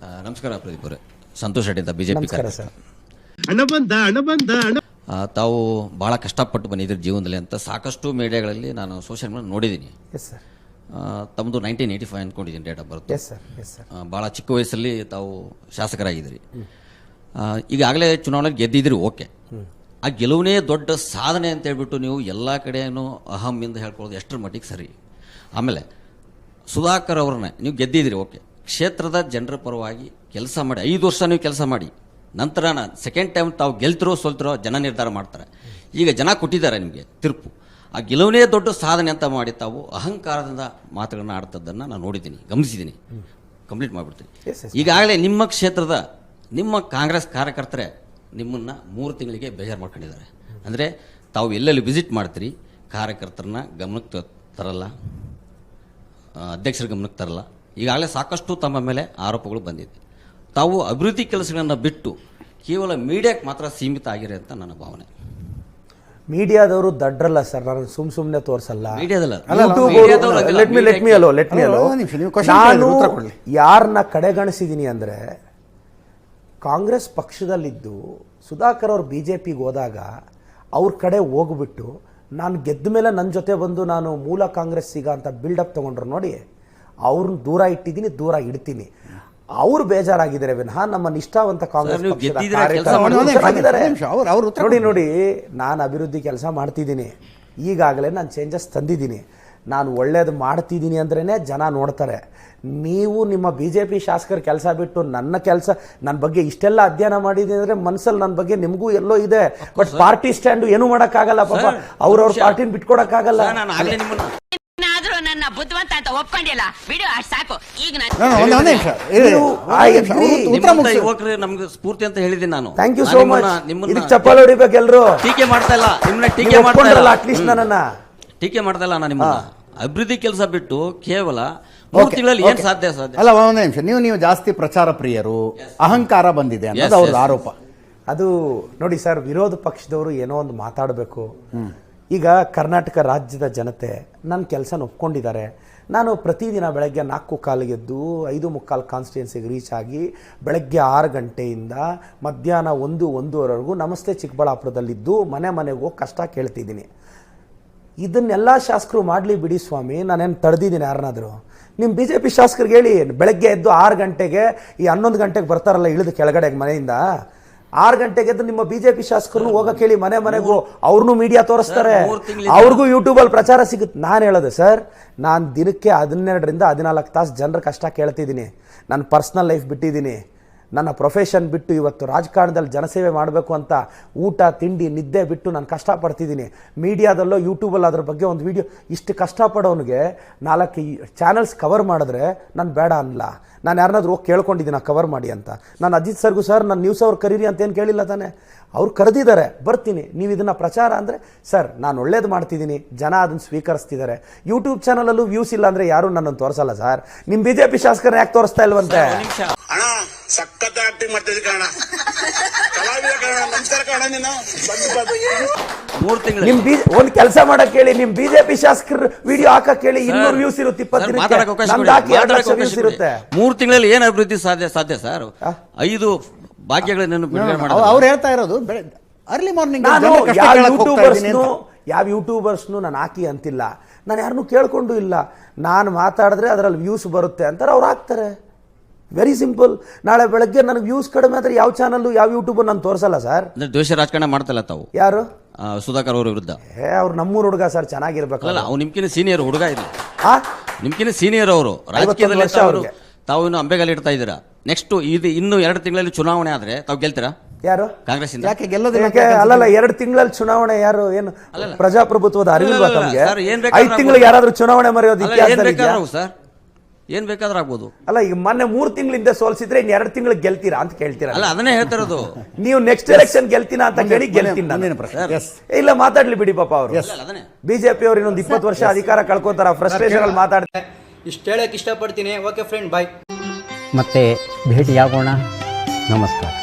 ನಮಸ್ಕಾರ ಪ್ರದೀಪ್ ಅವರೇ. ಸಂತೋಷ್ ರೆಡ್ಡಿ ಅಂತ ಬಿಜೆಪಿ ನಮಸ್ಕಾರ ಸರ್. ಹಣ ಬಂದ ಹಣ ಬಂದ ಹಣ ತಾವು ಬಹಳ ಕಷ್ಟಪಟ್ಟು ಬಂದಿದ್ದೀರಿ ಜೀವನದಲ್ಲಿ ಅಂತ ಸಾಕಷ್ಟು ಮೀಡಿಯಾಗಳಲ್ಲಿ ನಾನು ಸೋಷಿಯಲ್ ಮೀಡಿಯಾ ನೋಡಿದ್ದೀನಿ. ಎಸ್ ಸರ್ ಆ, ತಮ್ಮದು ನೈನ್ಟೀನ್ ಏಯ್ಟಿ ಫೈವ್ ಅಂದ್ಕೊಂಡಿದ್ದೀನಿ date of birth yes sir yes sir ಭಾಳ ಚಿಕ್ಕ ವಯಸ್ಸಲ್ಲಿ ತಾವು ಶಾಸಕರಾಗಿದ್ದೀರಿ. ಈಗಾಗಲೇ ಚುನಾವಣೆಗೆ ಗೆದ್ದಿದ್ರಿ ಓಕೆ. ಆ ಗೆಲುವನೇ ದೊಡ್ಡ ಸಾಧನೆ ಅಂತ ಹೇಳ್ಬಿಟ್ಟು ನೀವು ಎಲ್ಲ ಕಡೆಯೂ ಅಹಮ್ಮಿಂದ ಹೇಳ್ಕೊಳ್ಳೋದು ಎಷ್ಟರ ಮಟ್ಟಿಗೆ ಸರಿ. ಆಮೇಲೆ ಸುಧಾಕರ್ ಅವ್ರನ್ನ ನೀವು ಗೆದ್ದಿದ್ದೀರಿ ಓಕೆ. ಕ್ಷೇತ್ರದ ಜನರ ಪರವಾಗಿ ಕೆಲಸ ಮಾಡಿ ಐದು ವರ್ಷ ನೀವು ಕೆಲಸ ಮಾಡಿ ನಂತರ ನಾನು ಸೆಕೆಂಡ್ ಟೈಮ್ ತಾವು ಗೆಲ್ತಿರೋ ಸೋಲ್ತಿರೋ ಜನ ನಿರ್ಧಾರ ಮಾಡ್ತಾರೆ. ಈಗ ಜನ ಕೊಟ್ಟಿದ್ದಾರೆ ನಿಮಗೆ ತೀರ್ಪು. ಆ ಗೆಲುವನೇ ದೊಡ್ಡ ಸಾಧನೆ ಅಂತ ಮಾಡಿ ತಾವು ಅಹಂಕಾರದಿಂದ ಮಾತುಗಳನ್ನ ಆಡ್ತದ್ದನ್ನು ನಾನು ನೋಡಿದ್ದೀನಿ ಗಮನಿಸಿದ್ದೀನಿ. ಕಂಪ್ಲೀಟ್ ಮಾಡಿಬಿಡ್ತೀನಿ. ಈಗಾಗಲೇ ನಿಮ್ಮ ಕ್ಷೇತ್ರದ ನಿಮ್ಮ ಕಾಂಗ್ರೆಸ್ ಕಾರ್ಯಕರ್ತರೇ ನಿಮ್ಮನ್ನು ಮೂರು ತಿಂಗಳಿಗೆ ಬೇಜಾರು ಮಾಡ್ಕೊಂಡಿದ್ದಾರೆ. ಅಂದರೆ ತಾವು ಎಲ್ಲೆಲ್ಲಿ ವಿಸಿಟ್ ಮಾಡ್ತೀರಿ ಕಾರ್ಯಕರ್ತರನ್ನ ಗಮನಕ್ಕೆ ತರಲ್ಲ ಅಧ್ಯಕ್ಷರ ಗಮನಕ್ಕೆ ತರಲ್ಲ ಈಗಾಗಲೇ ಸಾಕಷ್ಟು ತಮ್ಮ ಮೇಲೆ ಆರೋಪಗಳು ಬಂದಿದೆ. ತಾವು ಅಭಿವೃದ್ಧಿ ಕೆಲಸಗಳನ್ನು ಬಿಟ್ಟು ಕೇವಲ ಮೀಡಿಯಾಕ್ಕೆ ಮಾತ್ರ ಸೀಮಿತ ಆಗಿರೆ ಅಂತ ನನ್ನ ಭಾವನೆ. ಮೀಡಿಯಾದವರು ದಡ್ರಲ್ಲ ಸರ್ ನಾನು ಸುಮ್ ಸುಮ್ನೆ ತೋರಿಸಲ್ಲ. Let me let me allow let me ಅಲ್ಲ, ಅಲೋ ಒಂದು ನಿಮಿಷ, ನೀವು question ನಾನು ಉತ್ತರ ಕೊಡ್ಲಿ. ಯಾರನ್ನ ಕಡೆಗಣಿಸಿದ್ದೀನಿ ಅಂದ್ರೆ ಕಾಂಗ್ರೆಸ್ ಪಕ್ಷದಲ್ಲಿದ್ದು ಸುಧಾಕರ್ ಅವರು ಬಿ ಜೆ ಪಿಗೆ ಹೋದಾಗ ಅವ್ರ ಕಡೆ ಹೋಗ್ಬಿಟ್ಟು ನಾನು ಗೆದ್ದ ಮೇಲೆ ನನ್ನ ಜೊತೆ ಬಂದು ನಾನು ಮೂಲ ಕಾಂಗ್ರೆಸ್ ಕಾಂಗ್ರೆಸ್ಸಿಗ ಅಂತ ಬಿಲ್ಡಪ್ ತೊಗೊಂಡ್ರು ನೋಡಿ. ಅವ್ರನ್ನ ದೂರ ಇಟ್ಟಿದ್ದೀನಿ ದೂರ ಇಡ್ತೀನಿ. ಅವ್ರು ಬೇಜಾರಾಗಿದ್ದಾರೆ ವಿನಃ ನಮ್ಮ ನಿಷ್ಠಾವಂತ ಕಾಂಗ್ರೆಸ್ ನೋಡಿ ನೋಡಿ ನಾನು ಅಭಿವೃದ್ಧಿ ಕೆಲಸ ಮಾಡ್ತಿದ್ದೀನಿ. ಈಗಾಗಲೇ ನಾನು ಚೇಂಜಸ್ ತಂದಿದ್ದೀನಿ. ನಾನು ಒಳ್ಳೇದು ಮಾಡ್ತಿದ್ದೀನಿ ಅಂದ್ರೇ ಜನ ನೋಡ್ತಾರೆ. ನೀವು ನಿಮ್ಮ ಬಿ ಜೆ ಪಿ ಶಾಸಕರ ಕೆಲಸ ಬಿಟ್ಟು ನನ್ನ ಕೆಲಸ ನನ್ನ ಬಗ್ಗೆ ಇಷ್ಟೆಲ್ಲ ಅಧ್ಯಯನ ಮಾಡಿದ್ದೀನಿ ಅಂದರೆ ಮನಸ್ಸಲ್ಲಿ ನನ್ನ ಬಗ್ಗೆ ನಿಮಗೂ ಎಲ್ಲೋ ಇದೆ. ಬಟ್ ಪಾರ್ಟಿ ಸ್ಟ್ಯಾಂಡು ಏನು ಮಾಡೋಕ್ಕಾಗಲ್ಲ ಪಾಪ. ಅವ್ರವ್ರ. ಪಾರ್ಟಿನ ಬಿಟ್ಕೊಡಕ್ಕಾಗಲ್ಲ. ಬುದ್ಧಿವಂತ ಅಂತ ಒಪ್ಕೊಂಡಿಲ್ಲ. ಬಿಡು ಅಷ್ಟು ಸಾಕು. ಈಗ ನಾನು ನಾನು ಒಂದೇ ನಿಮಿಷ. ಉತ್ತರ ನಿಮ್ಮಂತ ಮುಗಿಸಿ. ಯುವಕರು ನಮ್ಗೆ ಸ್ಫೂರ್ತಿ ಅಂತ ಹೇಳಿದ್ದೀನಿ ನಾನು. ಥ್ಯಾಂಕ್ ಯು ನಾನು ಸೋ ಮಚ್ ನಿಮ್ಮನ್ನ- ನಿಮ್ಮನ್ನ ಇದಕ್ಕೆ ಚಪ್ಪಾಳೆ ಹೊಡಿಬೇಕು ಎಲ್ರು? ಟೀಕೆ ಮಾಡ್ತಾ ಇಲ್ಲ. ನಿಮ್ಮನ್ನ ಟೀಕೆ ಮಾಡ್ತಾ ಇಲ್ಲ. At least hmm. ನನ್ನನ್ನ. ಟೀಕೆ ಮಾಡ್ತಾ ಇಲ್ಲ ನಾನು ನಿಮ್ಮನ್ನ. ಅಭಿವೃದ್ಧಿ ಕೆಲಸ ಬಿಟ್ಟು ಕೇವಲ ಮೂರು Okay, ತಿಂಗಳಲ್ಲಿ ಏನ್ okay. ಸಾಧ್ಯ ಸಾಧ್ಯ? ಅಲ್ಲ ಒಂದೇ ನಿಮಿಷ. ನೀವು ನೀವು ಜಾಸ್ತಿ ಪ್ರಚಾರ ಪ್ರಿಯರು ಅಹಂಕಾರ ಬಂದಿದೆ Yes, ಅನ್ನೋದು ಅವ್ರದ್ದು yes. ಆರೋಪ. ಅದು ನೋಡಿ ಸರ್ ವಿರೋಧ ಪಕ್ಷದವರು ಏನೋ ಒಂದು ಮಾತಾಡಬೇಕು. ಈಗ ಕರ್ನಾಟಕ ರಾಜ್ಯದ ಜನತೆ ನನ್ನ ಕೆಲಸನ ಒಪ್ಕೊಂಡಿದ್ದಾರೆ. ನಾನು ಪ್ರತಿದಿನ ಬೆಳಗ್ಗೆ ನಾಲ್ಕು ಕಾಲಿಗೆದ್ದು ಐದು ಮುಕ್ಕಾಲು ಕಾನ್ಸ್ಟಿಟ್ಯೂನ್ಸಿಗೆ ರೀಚ್ ಆಗಿ ಬೆಳಗ್ಗೆ ಆರು ಗಂಟೆಯಿಂದ ಮಧ್ಯಾಹ್ನ ಒಂದು, ಒಂದೂವರೆವರೆಗೂ ನಮಸ್ತೆ ಚಿಕ್ಕಬಳ್ಳಾಪುರದಲ್ಲಿದ್ದು ಮನೆ ಮನೆಗೆ ಹೋಗಿ ಕಷ್ಟ ಕೇಳ್ತಿದ್ದೀನಿ. ಇದನ್ನೆಲ್ಲ ಶಾಸಕರು ಮಾಡಲಿ ಬಿಡಿ ಸ್ವಾಮಿ, ನಾನೇನು ತಡೆದಿದ್ದೀನಿ ಯಾರನ್ನಾದರೂ? ನಿಮ್ಮ ಬಿ ಜೆ ಪಿ ಶಾಸಕರಿಗೆ ಹೇಳಿ, ಬೆಳಗ್ಗೆ ಎದ್ದು ಆರು ಗಂಟೆಗೆ ಈ ಹನ್ನೊಂದು ಗಂಟೆಗೆ ಬರ್ತಾರಲ್ಲ ಇಳಿದು ಕೆಳಗಡೆಗೆ ಮನೆಯಿಂದ? ಆರು ಗಂಟೆಗೆ ನಿಮ್ಮ ಬಿಜೆಪಿ ಶಾಸಕರು ಪಿ ಕೇಳಿ ಮನೆ ಮನೆಗೂ ಅವ್ರನ್ನೂ ಮೀಡಿಯಾ ತೋರಿಸ್ತಾರೆ. ಅವ್ರಿಗೂ ಯೂಟ್ಯೂಬ್ ಅಲ್ಲಿ ಅವ್ರಿಗೂ ಯೂಟ್ಯೂಬಲ್ಲಿ ಪ್ರಚಾರ ಸಿಗುತ್ತೆ. ನಾನು ಹೇಳೋದು ಸರ್ ನಾನು ದಿನಕ್ಕೆ ಹದಿನೆರಡರಿಂದ ಹದಿನಾಲ್ಕು ತಾಸು ಜನರ ಕಷ್ಟ ಕೇಳ್ತಿದ್ದೀನಿ. ನನ್ನ ಪರ್ಸ್ನಲ್ ಲೈಫ್ ಬಿಟ್ಟಿದ್ದೀನಿ. ನನ್ನ ಪ್ರೊಫೆಷನ್ ಬಿಟ್ಟು ಇವತ್ತು ರಾಜಕಾರಣದಲ್ಲಿ ಜನಸೇವೆ ಮಾಡಬೇಕು ಅಂತ ಊಟ ತಿಂಡಿ ನಿದ್ದೆ ಬಿಟ್ಟು ನಾನು ಕಷ್ಟಪಡ್ತಿದ್ದೀನಿ. ಮೀಡಿಯಾದಲ್ಲೋ ಯೂಟ್ಯೂಬಲ್ಲಿ ಅದ್ರ ಬಗ್ಗೆ ಒಂದು ವಿಡಿಯೋ ಇಷ್ಟು ಕಷ್ಟಪಡೋನಿಗೆ ನಾಲ್ಕು ಚಾನಲ್ಸ್ ಕವರ್ ಮಾಡಿದ್ರೆ ನಾನು ಬೇಡ ಅನ್ನಲ್ಲ ನಾನು ಯಾರನ್ನಾದ್ರೂ ಹೋಗಿ ಕೇಳ್ಕೊಂಡಿದ್ದೀನಿ ಕವರ್ ಮಾಡಿ ಅಂತ. ನಾನು ಅಜಿತ್ ಸರ್ಗೂ ಸರ್ ನಾನು ನ್ಯೂಸ್ ಅವ್ರು ಕರೀರಿ ಅಂತ ಏನು ಕೇಳಿಲ್ಲ ತಾನೆ. ಅವ್ರು ಕರೆದಿದ್ದಾರೆ ಬರ್ತೀನಿ. ನೀವು ಇದನ್ನು ಪ್ರಚಾರ ಅಂದರೆ ಸರ್ ನಾನು ಒಳ್ಳೇದು ಮಾಡ್ತಿದ್ದೀನಿ. ಜನ ಅದನ್ನು ಸ್ವೀಕರಿಸ್ತಿದ್ದಾರೆ. ಯೂಟ್ಯೂಬ್ ಚಾನಲಲ್ಲೂ ವ್ಯೂಸ್ ಇಲ್ಲ ಅಂದರೆ ಯಾರೂ ನನ್ನನ್ನು ತೋರಿಸಲ್ಲ ಸರ್. ನಿಮ್ಮ ಬಿ ಜೆ ಪಿ ಶಾಸಕರನ್ನ ಯಾಕೆ ತೋರಿಸ್ತಾ ಇಲ್ವಂತೆ? ಸಖತ್ ಆಕ್ಟಿಂಗ್ ಮಾಡ್ತಿದ್ವಿ ಕಾರಣ ಕಲಾವಿದ ಕಾರಣ ನಮಸ್ಕಾರ ಕಾರಣ ನೀನು. ಬಂದು ಬಂದು. ಮೂರು ತಿಂಗಳು. ನಿಮ್ ಬಿ ಒಂದು ಕೆಲಸ ಮಾಡಕ್ ಹೇಳಿ ನಿಮ್ ಬಿಜೆಪಿ ಶಾಸಕರು ವಿಡಿಯೋ ಹಾಕಕ್ ಹೇಳಿ ಇನ್ನೂರು ವ್ಯೂಸ್ ಇರುತ್ತೆ ಇಪ್ಪತ್ತು ಮಾತಾಡಕ್ಕೆ ಅವಕಾಶ ನಮ್ದು ಹಾಕಿ ಎರಡು ಮಾತಾಡಕ್ಕೆ ಲಕ್ಷ ಅವಕಾಶ ವ್ಯೂಸ್ ಇರುತ್ತೆ ಮೂರು ತಿಂಗಳಲ್ಲಿ ಏನ್ ಅಭಿವೃದ್ಧಿ ಸಾಧ್ಯ ಸಾಧ್ಯ ಸರ್? ಐದು ಭಾಗ್ಯಗಳನ್ನು ಬಿಡುಗಡೆ ಮಾಡೋದು. ಅವ್ರು ಹೇಳ್ತಾ ಇರೋದು ಅರ್ಲಿ ಮಾರ್ನಿಂಗ್ ನಾನು ಯಾವ ಯೂಟ್ಯೂಬರ್ಸ್ನು ಯಾವ ಯೂಟ್ಯೂಬರ್ಸ್ನು ನಾನು ಹಾಕಿ ಅಂತಿಲ್ಲ. ನಾನು ಯಾರನ್ನೂ ಕೇಳ್ಕೊಂಡು ಇಲ್ಲ. ನಾನು ಮಾತಾಡಿದ್ರೆ ಅದರಲ್ಲಿ ವ್ಯೂಸ್ ಬರುತ್ತೆ ಅಂತಾರೆ ಅವ್ರು ಹಾಕ್ತಾರೆ. ವೆರಿ ಸಿಂಪಲ್ ನಾಳೆ ಬೆಳಗ್ಗೆ ನನಗೆ ವ್ಯೂಸ್ ಕಡಿಮೆ ಆದರೆ ಯಾವ ಚಾನಲ್ಲು ಯಾವ ಯೂಟ್ಯೂಬ್ ನಾನು ತೋರಿಸಲ್ಲ ಸರ್ ಅಂದ್ರೆ ದ್ವೇಷ ರಾಜಕಾರಣ ಮಾಡ್ತಲ್ಲ ತಾವು? ಯಾರು? ಆ, ಸುಧಾಕರ್ ಅವ್ರ ವಿರುದ್ಧ. ಏ ಅವ್ರು ನಮ್ಮೂರು ಹುಡುಗ ಸರ್ ಚೆನ್ನಾಗಿರ್ಬೇಕು ಅಲ್ಲ ಅವ್ನು ನಿಮ್ಕಿನ ಸೀನಿಯರ್ ಹುಡುಗ ಇಲ್ಲ ಆ? ನಿಮ್ಕಿನ ಸೀನಿಯರ್ ಅವರು. ರಾಜಕೀಯದಲ್ಲಿ ಅವರು ತಾವು ಅವ್ರಿಗೆ. ತಾವು ಇನ್ನು ಅಂಬೆಗಾಲಿ ಇಡ್ತಾ ಇದ್ದೀರಾ? ನೆಕ್ಸ್ಟ್ ಇದು ಇನ್ನು ಎರಡು ತಿಂಗಳಲ್ಲಿ ಚುನಾವಣೆ ಆದ್ರೆ ತಾವು ಗೆಲ್ತೀರಾ? ಯಾರು? ಕಾಂಗ್ರೆಸ್ಸಿಂದ. ಯಾಕೆ ಗೆಲ್ಲೋದಿಲ್ಲ ಯಾಕೆ ಅಲ್ಲಲ್ಲ ಎರಡು ತಿಂಗಳಲ್ಲಿ ಚುನಾವಣೆ ಯಾರು ಏನು ಪ್ರಜಾಪ್ರಭುತ್ವದ ಅರಿವಿಲ್ವಾ ತಮಗೆ? ಸರ್, ಏನ್ ಬೇಕಾದ್ರೂ ಐದು ತಿಂಗಳಿಗೆ ಯಾರಾದ್ರೂ ಚುನಾವಣೆ ಮರೆಯೋದು ಅಲ್ಲ, ಏನ್ ಇತಿಹಾಸದಲ್ಲಿ ಬೇಕಾದ್ರೂ ಸರ್? ಏನ್ ಬೇಕಾದ್ರೂ ಆಗ್ಬೋದು. ಅಲ್ಲ ಈಗ ಮೊನ್ನೆ ಮೂರು ತಿಂಗಳಿಂದ ಸೋಲ್ಸಿದ್ರೆ ಇನ್ನು ಎರಡು ತಿಂಗಳು ಗೆಲ್ತೀರಾ ಅಂತ ಕೇಳ್ತೀರಾ? ಅಲ್ಲ ಅದನ್ನೇ ಹೇಳ್ತಿರೋದು. ನೀವು ನೆಕ್ಸ್ಟ್ ಎಲೆಕ್ಷನ್ ಗೆಲ್ತೀನಾ ಅಂತ ಕೇಳಿ ಗೆಲ್ತೀನಿ ನಾನು. ಇಲ್ಲ ಮಾತಾಡ್ಲಿ ಬಿಡಿ ಪಾಪ ಅವರು. ಅದನ್ನೇ. ಬಿಜೆಪಿ ಅವ್ರು ಇನ್ನೊಂದು ಇಪ್ಪತ್ತು ವರ್ಷ ಅಧಿಕಾರ ಕಳ್ಕೊತಾರ ಫ್ರಸ್ಟ್ರೇಷನ್ ಅಲ್ಲಿ ಮಾತಾಡ್ತಾರೆ ಇಷ್ಟು ಹೇಳಕ್ಕೆ ಇಷ್ಟಪಡ್ತೀನಿ. ಓಕೆ ಫ್ರೆಂಡ್ ಬಾಯ್ ಮತ್ತೆ ಭೇಟಿಯಾಗೋಣ. ನಮಸ್ಕಾರ.